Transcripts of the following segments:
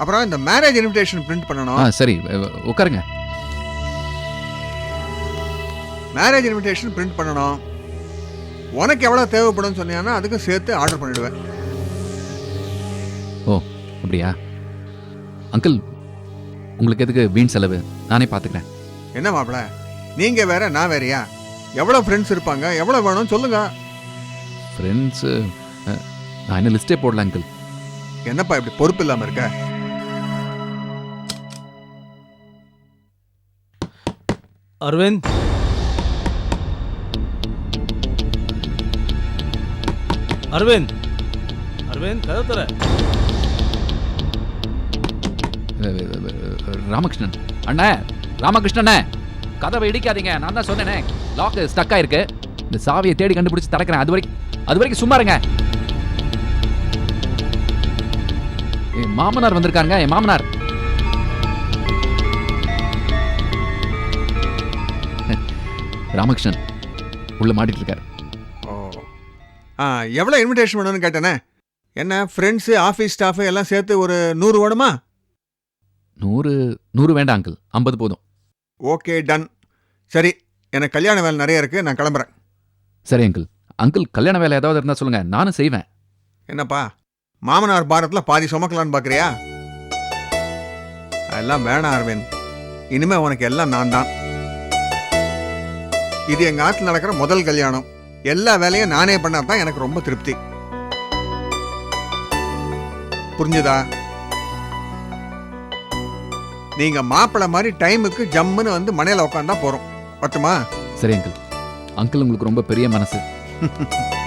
அப்புறம் இந்த marriage invitation print ஆ பண்ணணும் சரி உட்காருங்க. மேரேஜ் இன்விடேஷன் பிரிண்ட் பண்ணணும். உனக்கு எவ்வளோ தேவைப்படும் சொன்னீங்கன்னா அதுக்கு சேர்த்து ஆர்டர் பண்ணிடுவேன். ஓ அப்படியா? அங்கிள் உங்களுக்கு எதுக்கு வீண் செலவு? நானே பார்த்துக்கிறேன் என்ன மாப்பிள? நீங்க வேற நான் வேறயா? எவ்வளோ ஃப்ரெண்ட்ஸ் இருப்பாங்க? எவ்வளோ வேணும்? சொல்லுங்க. ஃப்ரெண்ட்ஸு நான் என்ன லிஸ்ட்டே போடல அங்கிள். என்னப்பா இப்படி பொறுப்பு இல்லாம இருக்க? அரவிந்த். அரவிந்த். அரவிந்த் கதை தர ராமகிருஷ்ணன். அண்ணா ராமகிருஷ்ணன் கதவை இடிக்காதீங்க. நான் தான் சொன்னேனே லாக் ஸ்டக் ஆயிருக்கு. இந்த சாவியை தேடி கண்டுபிடிச்சு திறக்கிறேன் அது வரைக்கும் அது வரைக்கும் சும்மா இருங்க. என் மாமனார் வந்திருக்காருங்க. என் மாமனார். ராமகிருஷ்ணன் உள்ள மாட்டிட்டு இருக்காரு ஓ. ஆ எவ்வளோ இன்விடேஷன் வேணும்னு கேட்டேனே. என்ன ஃப்ரெண்ட்ஸு ஆஃபீஸ் ஸ்டாஃபு எல்லாம் சேர்த்து ஒரு நூறு வேணுமா? நூறு நூறு வேண்டாம் அங்கிள் ஐம்பது போதும். ஓகே டன் சரி எனக்கு கல்யாண வேலை நிறைய இருக்கு நான் கிளம்புறேன். சரி அங்கிள் அங்கிள் கல்யாண வேலை ஏதாவது இருந்தால் சொல்லுங்க நானும் செய்வேன். என்னப்பா மாமனார் பாரத்தில் பாதி சுமக்கலான்னு பார்க்குறியா அதெல்லாம் வேணாம் அரவிந்த். இனிமே உனக்கு எல்லாம் நான் தான் இது எங்கள் ஆற்றுல நடக்கிற முதல் கல்யாணம். எல்லா வேலையும் நானே பண்ணா தான் எனக்கு ரொம்ப திருப்தி. புரிஞ்சுதா? நீங்க மாப்பிள்ளை மாதிரி டைமுக்கு ஜம்முன்னு வந்து மனையில உட்காந்தா போறோம். பட்டுமா சரி அங்கிள். அங்கிள் உங்களுக்கு ரொம்ப பெரிய மனசு.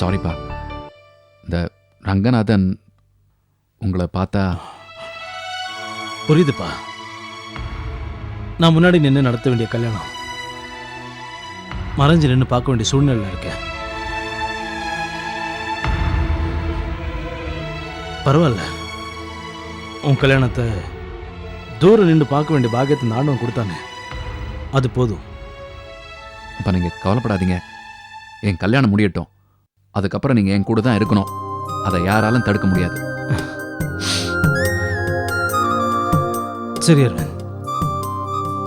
சாரிப்பா இந்த ரங்கநாதன் உங்களை பார்த்தா புரியுதுப்பா. நான் முன்னாடி நின்று நடத்த வேண்டிய கல்யாணம். மறைஞ்சு நின்று பார்க்க வேண்டிய சூழ்நிலையில் இருக்கேன். பரவாயில்ல. உன் கல்யாணத்தை தூரம் நின்று பார்க்க வேண்டிய பாக்கியத்தை ஆண்டவன் கொடுத்தானே. அது போதும். அப்போ நீங்கள் கவலைப்படாதீங்க. என் கல்யாணம் முடியட்டும். அதுக்கப்புறம் நீங்கள் என் கூட தான் இருக்கணும். அதை யாராலும் தடுக்க முடியாது. சரி அரவிந்த்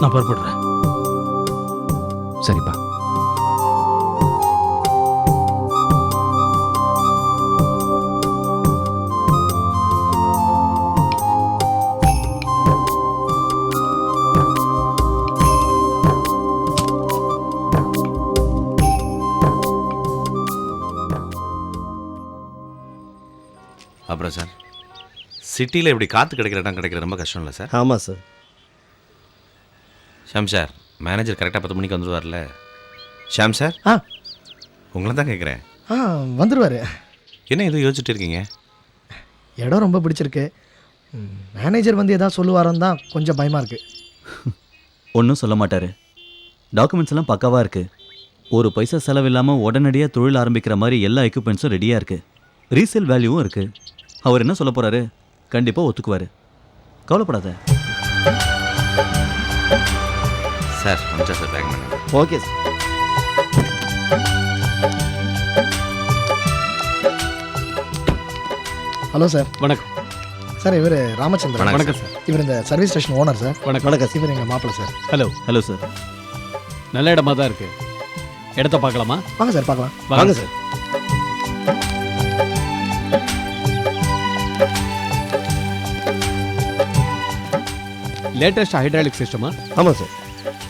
நான் புறப்படுறேன். சரிப்பா. அப்புறம் சார். சிட்டியில் இப்படி காற்று கிடைக்கிற இடம் கிடைக்கிற ரொம்ப கஷ்டம் இல்லை சார். ஆமாம் சார். ஷாம் சார் மேனேஜர் கரெக்டாக பத்து மணிக்கு வந்துடுவார்ல ஷாம் சார்? ஆ. உங்களை தான் கேட்குறேன் ஆ வந்துடுவார் என்ன எதுவும் யோசிச்சுட்டு இருக்கீங்க? இடம் ரொம்ப பிடிச்சிருக்கு. மேனேஜர் வந்து எதாவது சொல்லுவாரோன்னு தான் கொஞ்சம் பயமாக இருக்குது ஒன்றும் சொல்ல மாட்டாரு. டாக்குமெண்ட்ஸ் எல்லாம் பக்காவாக இருக்கு. ஒரு பைசா செலவில்லாமல் உடனடியாக தொழில் ஆரம்பிக்கிற மாதிரி எல்லா எக்யூப்மெண்ட்ஸும் ரெடியாக இருக்கு. ரீசேல் வேல்யூவும் இருக்கு. அவர் என்ன சொல்ல போறாரு? கண்டிப்பாக ஒத்துக்குவார். கவலைப்படாத. சார் வந்துச்சா சார் பேக் பண்ணுங்க ஓகே சார். Hello sir. வணக்கம். சார் இவர் ராமச்சந்திரன். வணக்கம் சார். இவர் இந்த சர்வீஸ் ஸ்டேஷன் ஓனர் சார். வணக்கம். வணக்கம் இவர் எங்கள் மாப்பிள்ளை சார். ஹலோ. Hello sir. நல்ல இடமா தான் இருக்கு. இடத்த பார்க்கலாமா? வாங்க சார் பார்க்கலாம். வாங்க சார். லேட்டஸ்ட் ஹைட்ராலிக் சிஸ்டமா ஆமாம் சார்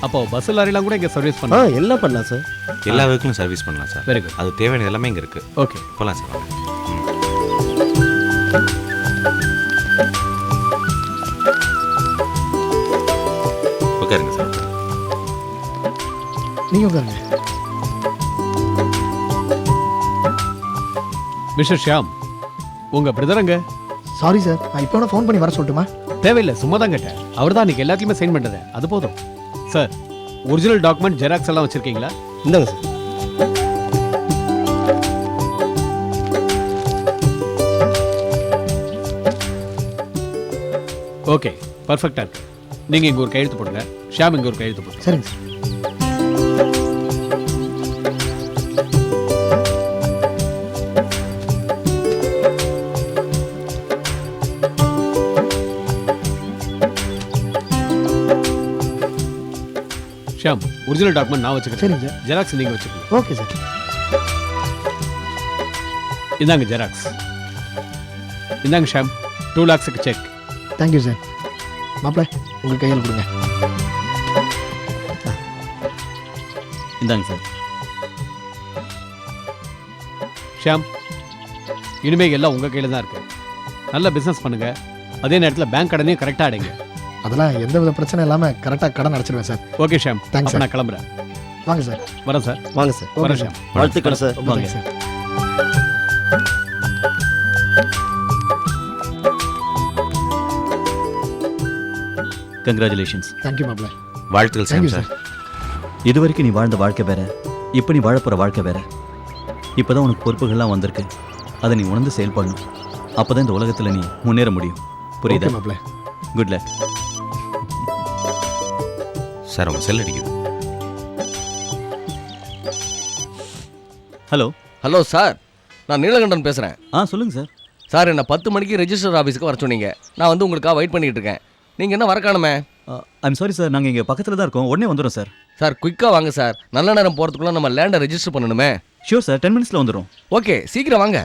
அப்போ பஸ் லாரிலாம் கூட இங்கே சர்வீஸ் ஆ பண்ணலாம் எல்லாம் பண்ணலாம் சார் எல்லா வெஹிக்கிளும் சர்வீஸ் பண்ணலாம் சார் வெரி குட் அது தேவையான எல்லாமே இங்கே இருக்குது ஓகே போகலாம் சார் வாங்க. உட்காருங்க சார் நீங்கள் உட்காருங்க. மிஸ்டர் ஷியாம் உங்க பிரதருங்க சாரி சார் நான் இப்போ ஃபோன் பண்ணி வர சொல்லட்டுமா? தேவையில்லை சும்மா தான் கேட்டேன். அவர் தான் அன்றைக்கி எல்லாத்தையுமே சைன் பண்ணது அது போதும். சார் ஒரிஜினல் டாக்குமெண்ட் ஜெராக்ஸ் எல்லாம் வச்சுருக்கீங்களா? இந்தாங்க சார் ஓகே பர்ஃபெக்டாக இருக்கு நீங்கள் இங்கே ஒரு கையெழுத்து போடுங்க. ஷாம் இங்கே ஒரு கையெழுத்து போடுங்க. சரிங்க சார் ஒரிஜினல் டாக்குமெண்ட் நான் வச்சுக்கிறேன். சரிங்க சார். ஜெராக்ஸ் நீங்கள் வச்சுக்கோங்க. Okay sir. இந்தாங்க ஜெராக்ஸ் இந்தாங்க ஷாம் டூ லேக்ஸுக்கு செக் தேங்க்யூ சார் மாப்பிள்ள உங்கள் கையில் கொடுங்க. இந்தாங்க சார். ஷாம் இனிமேல் எல்லாம் உங்கள் கையில் தான் இருக்குது நல்ல பிஸ்னஸ் பண்ணுங்கள் அதே நேரத்தில் பேங்க் கடனையும் கரெக்டாக அடைங்க. அதெல்லாம் எந்த வித பிரச்சனை இல்லாமல் கரெக்டாக கடன் அடைச்சிருவேன் சார். ஓகே ஷாம் அப்போ sir. நான் கிளம்புறேன். வாங்க சார் வரேன் சார் வாங்க சார் ஓகே வரேன் சார் ஷாம் வாழ்த்துக்கள் சார் வாங்க. தேங்க்ஸ் சார் கங்க்ராச்சுலேஷன்ஸ் தேங்க்யூ மாப்பிள்ள. வாழ்த்துக்கள் தேங்க்யூ சார் சார் இது வரைக்கும் நீ வாழ்ந்த வாழ்க்கை வேற இப்போ நீ வாழப்போகிற வாழ்க்கை வேற. இப்போ தான் உனக்கு பொறுப்புகள்லாம் வந்திருக்கு. அதை நீ உணர்ந்து செயல்படணும். அப்போ தான் இந்த உலகத்தில் நீ முன்னேற முடியும். புரியுதா? மாப்பிள்ள. குட் லக் சார் உங்கள் செல் அடிக்குது. Hello hello sir. நான் நீலகண்டன் பேசுகிறேன் ஆ சொல்லுங்கள் சார். சார் என்ன பத்து மணிக்கு ரெஜிஸ்டர் ஆஃபீஸுக்கு வர சொன்னீங்க. நான் வந்து உங்களுக்காக வெயிட் பண்ணிட்டு இருக்கேன். நீங்கள் என்ன வர காணுமே ஐம் சாரி சார். நாங்கள் இங்கே பக்கத்தில் தான் இருக்கோம். உடனே வந்துடும் சார். சார் குயிக்காக வாங்க சார். நல்ல நேரம் போகிறதுக்குள்ளே நம்ம லேண்டை ரெஜிஸ்டர் பண்ணணுமே? Sure sir. டென் மினிட்ஸில் வந்துடும் ஓகே சீக்கிரம் வாங்க.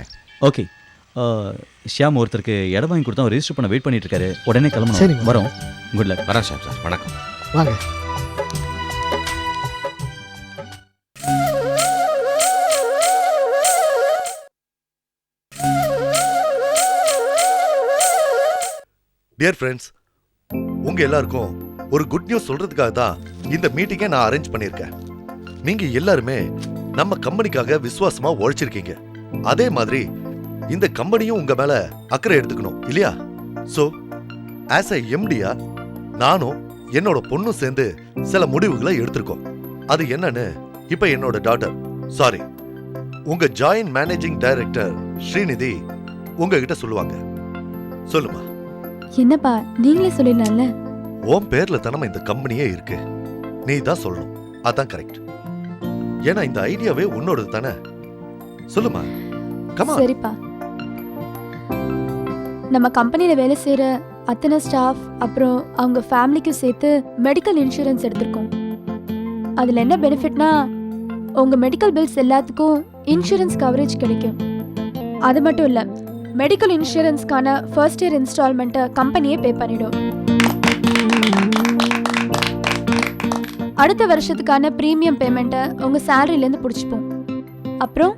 ஓகே ஷியாம் ஒருத்தருக்கு இடம் வாங்கி கொடுத்தா ரெஜிஸ்டர் பண்ண வெயிட் பண்ணிட்டு இருக்காரு. உடனே கிளம்பணும். வரோம். குட் லக் வரேன் ஷாம் சார் வணக்கம். வாங்க. டியர் ஃப்ரெண்ட்ஸ் உங்க எல்லாருக்கும் ஒரு குட் நியூஸ் சொல்றதுக்காக தான் இந்த மீட்டிங்கை நான் அரேஞ்ச் பண்ணியிருக்கேன். நீங்க எல்லாருமே நம்ம கம்பெனிக்காக விசுவாசமா உழைச்சிருக்கீங்க. அதே மாதிரி இந்த கம்பெனியும் உங்க மேல அக்கறை எடுத்துக்கணும் இல்லையா? ஸோ ஆஸ் அ எம்டியா நானும் என்னோட பொண்ணும் சேர்ந்து சில முடிவுகளை எடுத்திருக்கோம். அது என்னன்னு இப்ப என்னோட டாட்டர் சாரி உங்க ஜாயின்ட் மேனேஜிங் டைரக்டர் ஸ்ரீநிதி உங்ககிட்ட சொல்லுவாங்க. சொல்லுமா என்னப்பா நீங்களே சொல்லிடலாம்ல? உன் பேர்ல தானே இந்த கம்பெனியே இருக்கு. நீ தான் சொல்லணும். அதான் கரெக்ட் ஏன்னா இந்த ஐடியாவே உன்னோடது தானே? சொல்லுமா கமா சரிப்பா. நம்ம கம்பெனியில வேலை செய்யற அத்தனை ஸ்டாஃப் அப்புறம் அவங்க ஃபேமிலிக்கும் சேர்த்து மெடிக்கல் இன்சூரன்ஸ் எடுத்திருக்கோம். அதுல என்ன பெனிஃபிட்னா உங்க மெடிக்கல் பில்ஸ் எல்லாத்துக்கும் இன்சூரன்ஸ் கவரேஜ் கிடைக்கும். அது மட்டும் இல்ல மெடிக்கல் இன்சூரன்ஸ்க்கான ஃபர்ஸ்ட் இயர் இன்ஸ்டால்மெண்ட்டை கம்பெனியே பே பண்ணிடும். அடுத்த வருஷத்துக்கான ப்ரீமியம் பேமெண்ட்டை உங்க சேலரியிலேருந்து பிடிச்சிப்போம். அப்புறம்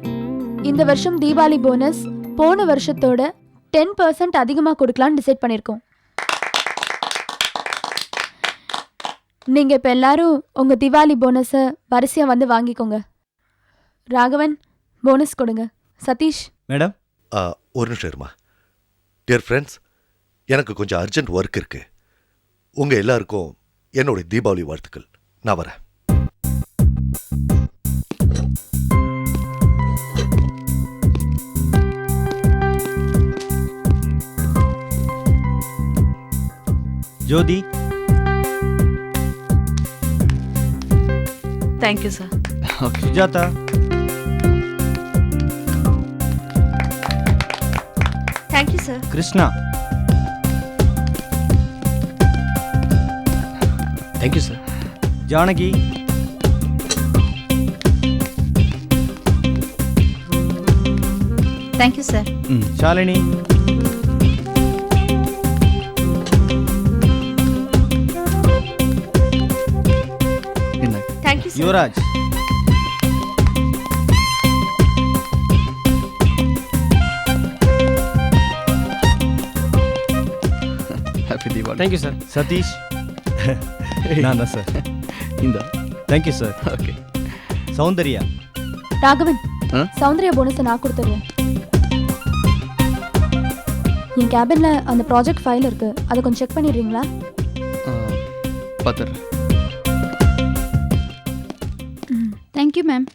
இந்த வருஷம் தீபாவளி போனஸ் போன வருஷத்தோட டென் பர்சன்ட் அதிகமாக கொடுக்கலான்னு டிசைட் பண்ணியிருக்கோம் நீங்கள் இப்போ எல்லாரும் உங்கள் தீபாவளி போனஸை வரிசையாக வந்து வாங்கிக்கோங்க. ராகவன் போனஸ் கொடுங்க. சதீஷ். மேடம் ஒரு நிமிஷம் இருமா. டியர் ஃப்ரெண்ட்ஸ் எனக்கு கொஞ்சம் அர்ஜென்ட் ஒர்க் இருக்கு. உங்க எல்லாருக்கும் என்னோட தீபாவளி வாழ்த்துக்கள். நான் வரேன். Jyothi. Thank you sir Sujatha. Sir Krishna. Thank you sir Janaki. Thank you sir ம் Shalini. Thank you sir Yuvaraj. Deepavali thank you sir Sathish நான் தான் சார் இந்த thank you sir okay Soundarya Raghavan ஆ? சௌந்தர்யா போனஸை நான் கொடுத்துட்றேன் என் கேபின்ல அந்த project file இருக்கு அதை கொஞ்சம் செக் பண்ணிடுறீங்களா பார்த்துட்றேன் தேங்க்யூ மேம்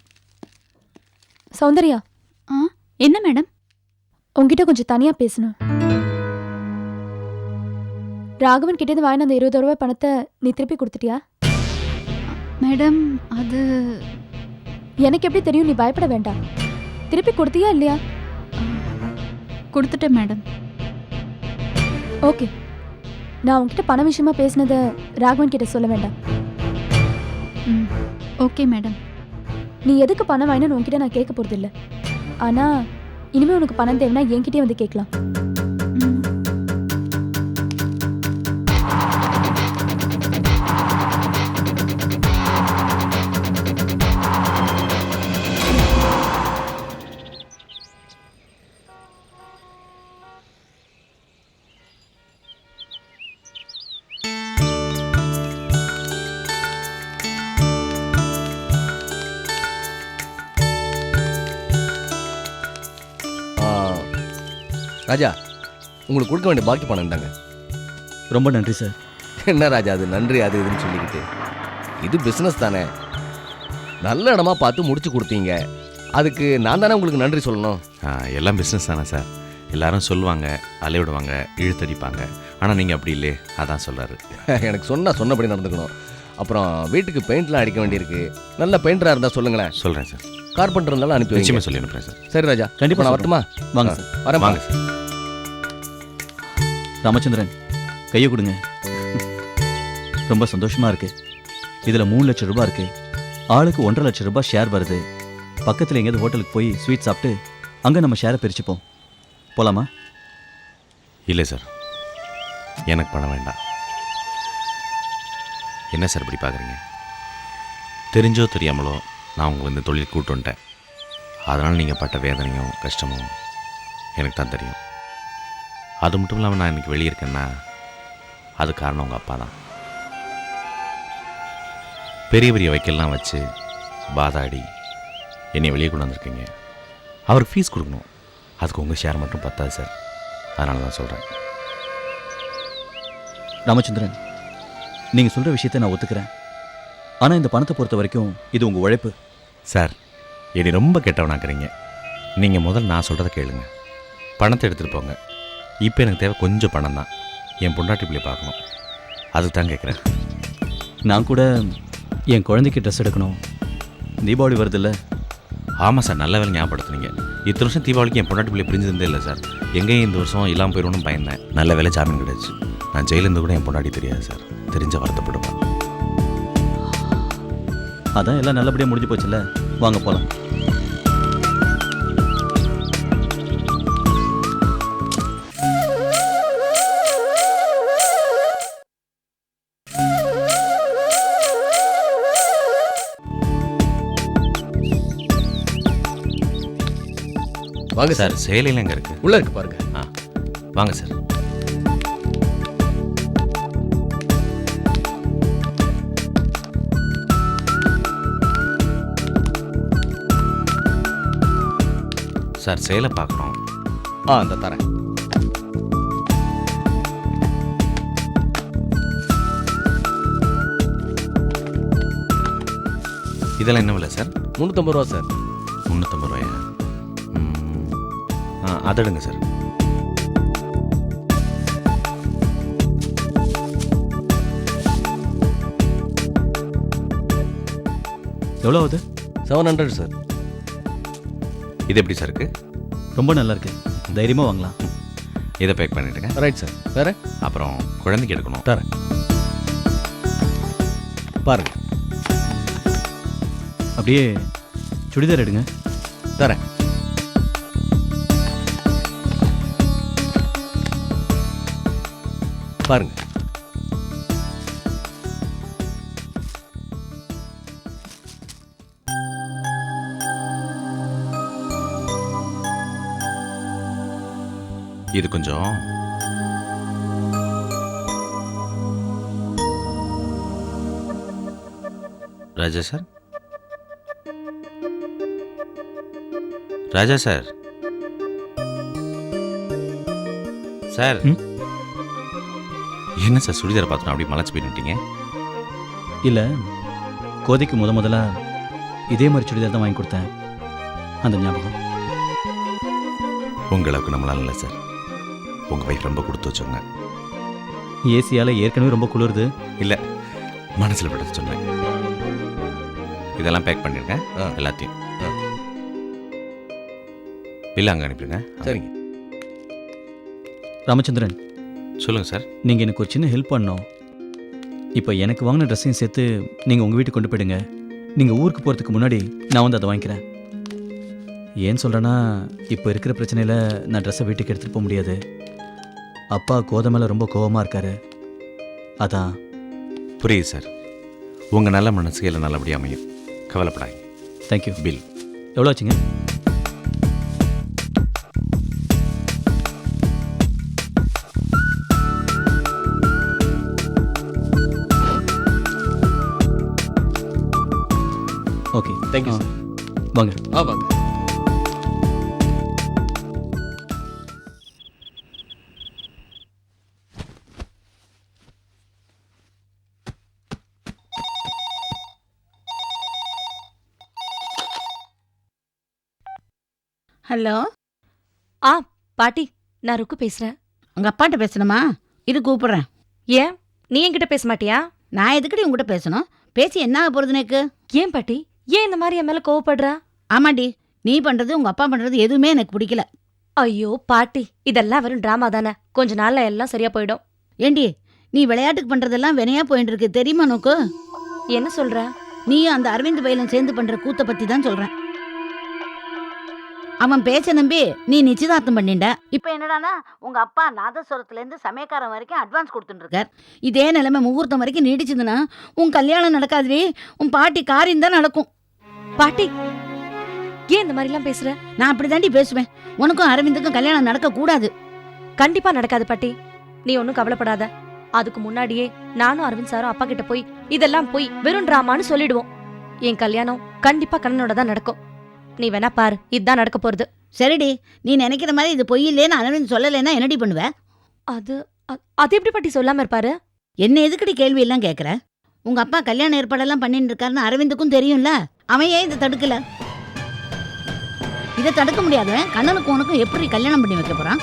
சௌந்தர்யா ஆ என்ன மேடம் உங்ககிட்ட கொஞ்சம் தனியா பேசணும் ராகவன் கிட்டேருந்து வாங்கின அந்த இருபது ரூபாய் பணத்தை நீ திருப்பி கொடுத்துட்டியா? மேடம் அது எனக்கு எப்படி தெரியும் நீ பயப்பட வேண்டாம். திருப்பி கொடுத்தியா இல்லையா? கொடுத்துட்டேன் மேடம். ஓகே. நான் உன்கிட்ட பண விஷயமா பேசினதை ராகவன் கிட்ட சொல்ல வேண்டாம். ம் ஓகே மேடம். நீ எதுக்கு பணம் வாங்கினு உன்கிட்ட நான் கேட்க போறது இல்ல ஆனா இனிமே உனக்கு பணம் தேவைன்னா என்கிட்டயே வந்து கேட்கலாம். ராஜா உங்களுக்கு கொடுக்க வேண்டிய பாக்கி பணம் தாங்க ரொம்ப நன்றி சார். என்ன ராஜா அது நன்றி அது இதுன்னு சொல்லிக்கிட்டு. இது பிஸ்னஸ் தானே? நல்ல இடமா பார்த்து முடிச்சு கொடுத்தீங்க. அதுக்கு நான் தானே உங்களுக்கு நன்றி சொல்லணும்? ஆ, எல்லாம் பிஸ்னஸ் தானே சார். எல்லாரும் சொல்லுவாங்க அலைவிடுவாங்க இழுத்தடிப்பாங்க. ஆனால் நீங்கள் அப்படி இல்லையே அதான் சொல்கிறாரு எனக்கு சொன்னா சொன்னபடி நடந்துக்கணும். அப்புறம் வீட்டுக்கு பெயிண்ட்லாம் அடிக்க வேண்டியிருக்கு. நல்ல பெயிண்டராக இருந்தால் சொல்லுங்களேன். சொல்கிறேன் சார். கார்பெண்டர் இருந்தாலும் அனுப்பி வைங்க. நிச்சயமாக சொல்லி அனுப்புகிறேன் சார். சரி ராஜா. கண்டிப்பா நான் வரட்டுமா? வாங்க சார். வரேன் வாங்க சார். ராமச்சந்திரன் கையை கொடுங்க. ரொம்ப சந்தோஷமா இருக்கு. இதில் மூணு லட்சம் ரூபாய் இருக்கு. ஆளுக்கு ஒன்றரை லட்சம் ரூபாய் ஷேர் வருது. பக்கத்தில் எங்கேயாவது ஹோட்டலுக்கு போய் ஸ்வீட் சாப்பிட்டு அங்கே நம்ம ஷேரை பிரிச்சுப்போம். போலாமா? இல்லை சார் எனக்கு பணம் வேண்டாம். என்ன சார் இப்படி பார்க்குறீங்க? தெரிஞ்சோ தெரியாமலோ நான் உங்களை இந்த தொழில் கூட்டு வந்துட்டேன். அதனால் நீங்கள் பட்ட வேதனையும் கஷ்டமும் எனக்கு தான் தெரியும். அது மட்டும் இல்லாமல் நான் இன்னைக்கு வெளியே இருக்கேன்னா அது காரணம் உங்கள் அப்பா தான். பெரிய பெரிய வைக்கல்லாம் வச்சு பாதாடி என்னை வெளியே கொண்டு வந்திருக்கீங்க. அவருக்கு ஃபீஸ் கொடுக்கணும். அதுக்கு உங்கள் ஷேர் மட்டும் பத்தாது சார் அதனால தான் சொல்கிறேன் ராமச்சந்திரன் நீங்க சொல்ற விஷயத்தை நான் ஒத்துக்கிறேன். ஆனா இந்த பணத்தை பொறுத்த வரைக்கும் இது உங்க உழைப்பு. சார் என்னை ரொம்ப கெட்டவனாக்குறீங்க. நீங்கள் முதல்ல நான் சொல்கிறத கேளுங்க. பணத்தை எடுத்துகிட்டு போங்க. இப்போ எனக்கு தேவை கொஞ்சம் பணம் தான். என் பொண்டாட்டி பிள்ளை பார்க்கணும். அதுக்கு தான் கேட்குறேன். நான் கூட என் குழந்தைக்கு ட்ரெஸ் எடுக்கணும். தீபாவளி வருதுல்ல? ஆமாம் சார் நல்ல வேலை ஞாபகப்படுத்துனீங்க. இத்தனை வருஷம் தீபாவளிக்கு என் பொண்டாட்டி பிள்ளை பிரிஞ்சிருந்தே இல்லை சார். எங்கேயும் இந்த வருஷம் இல்லாமல் போயிடும்னு பயந்தேன். நல்ல வேலை ஜாமீன் கிடைச்சு. நான் ஜெயிலேருந்து கூட என் பொண்டாட்டி தெரியாது சார். தெரிஞ்ச வருத்தப்படுவேன் அதான் எல்லாம் நல்லபடியா முடிஞ்சு போச்சுல்ல? வாங்க போலாம். வாங்க சார் சேலையில் எங்கே இருக்குது உள்ள இருக்கு பாருங்க. ஆ வாங்க சார். சார் சேலை பார்க்குறோம் ஆ அந்த தரேன். இதெல்லாம் என்ன விலை சார்? முந்நூற்றம்பது ரூபா சார். முந்நூற்றம்பது ரூபாயா. ஆ அதடுங்க சார் எவ்வளோ ஆகுது? செவன் ஹண்ட்ரட் சார் இது எப்படி சார் இருக்கு? ரொம்ப நல்லா இருக்கு. தைரியமா வாங்கலாம். இதை பேக் பண்ணிட்டுங்க ரைட் சார் வேற? அப்புறம் குழந்தைக்கு எடுக்கணும். தரேன். பாருங்க. அப்படியே சுடிதார் எடுங்க. தரேன். பாருங்க. இது கொஞ்சம். Raja sir? Raja sir. Sir என்ன சார் சுடிதார் பார்த்தோம் அப்படி மலைச்சு போயிட்டீங்க இல்லை கோதைக்கு முத முதல்ல இதே மாதிரி சுடிதார் தான் வாங்கி கொடுத்தேன். அந்த ஞாபகம். உங்களுக்கு நம்மளால இல்லை சார். உங்கள் வைஃப் ரொம்ப கொடுத்து வச்சவங்க. ஏசியால் ஏற்கனவே ரொம்ப குளிருது. இல்லை மனசில் பட்டது சொன்னேன். இதெல்லாம் பேக் பண்ணிருங்க ஆ. எல்லாத்தையும். ஆ. பில்லு அங்கே அனுப்பிடுங்க. சரிங்க. ராமச்சந்திரன் சொல்லுங்கள் சார். நீங்கள் எனக்கு ஒரு சின்ன ஹெல்ப் பண்ணணும். இப்போ எனக்கு வாங்கின ட்ரெஸ்ஸையும் சேர்த்து நீங்கள் உங்கள் வீட்டுக்கு கொண்டு போயிடுங்க. நீங்கள் ஊருக்கு போகிறதுக்கு முன்னாடி நான் வந்து அதை வாங்கிக்கிறேன். ஏன் சொல்கிறேன்னா இப்போ இருக்கிற பிரச்சனையில் நான் ட்ரெஸ்ஸை வீட்டுக்கு எடுத்துகிட்டு போக முடியாது. அப்பா கோதை மேலே ரொம்ப கோவமாக இருக்காரு. அதான். புரியுது சார். உங்கள் நல்ல மனசுக்கு எல்லாம் நல்லபடியாக அமையும். கவலைப்படாதீங்க. தேங்க்யூ பில் எவ்வளோ ஆச்சுங்க? தேங்க்யூ சார் வாங்க. ஆ வாங்க. ஹலோ? ஆ பாட்டி நான் ருக்கு பேசுறேன். உங்க அப்பாட்ட பேசணுமா? இது கூப்பிடுறேன். ஏன்? நீ என்கிட்ட பேச மாட்டியா? நான் எதுக்கடி உங்ககிட்ட பேசணும்? பேசி என்ன ஆக போறது எனக்கு ஏன் பாட்டி? ஏன் இந்த மாதிரி என் மேல கோவப்படுற? ஆமாடி நீ பண்றது உங்க அப்பா பண்றது எதுவுமே எனக்கு பிடிக்கல. ஐயோ பாட்டி இதெல்லாம் வெறும் டிராமா தானே. கொஞ்ச நாள்ல எல்லாம் சரியா போயிடும். ஏண்டி நீ விளையாட்டுக்கு பண்றதெல்லாம் வினையா போயிட்டு இருக்கு தெரியுமா நோக்கு? என்ன சொல்ற? நீயும் அந்த அரவிந்த் பயிலும் சேர்ந்து பண்ற கூத்த பத்தி தான் சொல்றேன். அவன் பேச்ச நம்பி நீ நிச்சயதார்த்தம் பண்ணிட்ட. இப்ப என்னடானா உங்க அப்பா நாதஸ்வரத்துல இருந்து சமயக்காரன் வரைக்கும் அட்வான்ஸ் கொடுத்துட்டு இருக்கார் இதே நிலைமை முகூர்த்தம் வரைக்கும் நீடிச்சதுன்னா உன் கல்யாணம் நடக்காதுடி. உன் பாட்டி காரியம் தான் நடக்கும். பாட்டி ஏன் இந்த மாதிரி எல்லாம் பேசுற? நான் அப்படிதாண்டி பேசுவேன். உனக்கும் அரவிந்துக்கும் கல்யாணம் நடக்க கூடாது கண்டிப்பா நடக்காது பாட்டி. நீ ஒன்னும் கவலைப்படாத. அதுக்கு முன்னாடியே நானும் அரவிந்த் சாரும் அப்பா கிட்ட போய் இதெல்லாம் போய் வெறும் டிராமான்னு சொல்லிடுவோம். என் கல்யாணம் கண்டிப்பா கண்ணனோட தான் நடக்கும். நீ வேணா பாரு இதுதான் நடக்க போறது. சரிடி நீ நினைக்கிற மாதிரி இது பொய் இல்லைன்னு அரவிந்த் சொல்லலைன்னா என்னடி பண்ணுவ? அது அ- அது எப்படி பாட்டி சொல்லாம இருப்பாரு? என்ன எதுக்கடி கேள்வி எல்லாம் கேட்குற உங்க அப்பா கல்யாண ஏற்பாடெல்லாம் பண்ணிட்டு இருக்காருன்னு அரவிந்துக்கும் தெரியும்ல அவன் ஏன் இதை தடுக்கல? இதை தடுக்க முடியாதவன் கண்ணனுக்கும் உனக்கும் எப்படி கல்யாணம் பண்ணி வைக்க போறான்?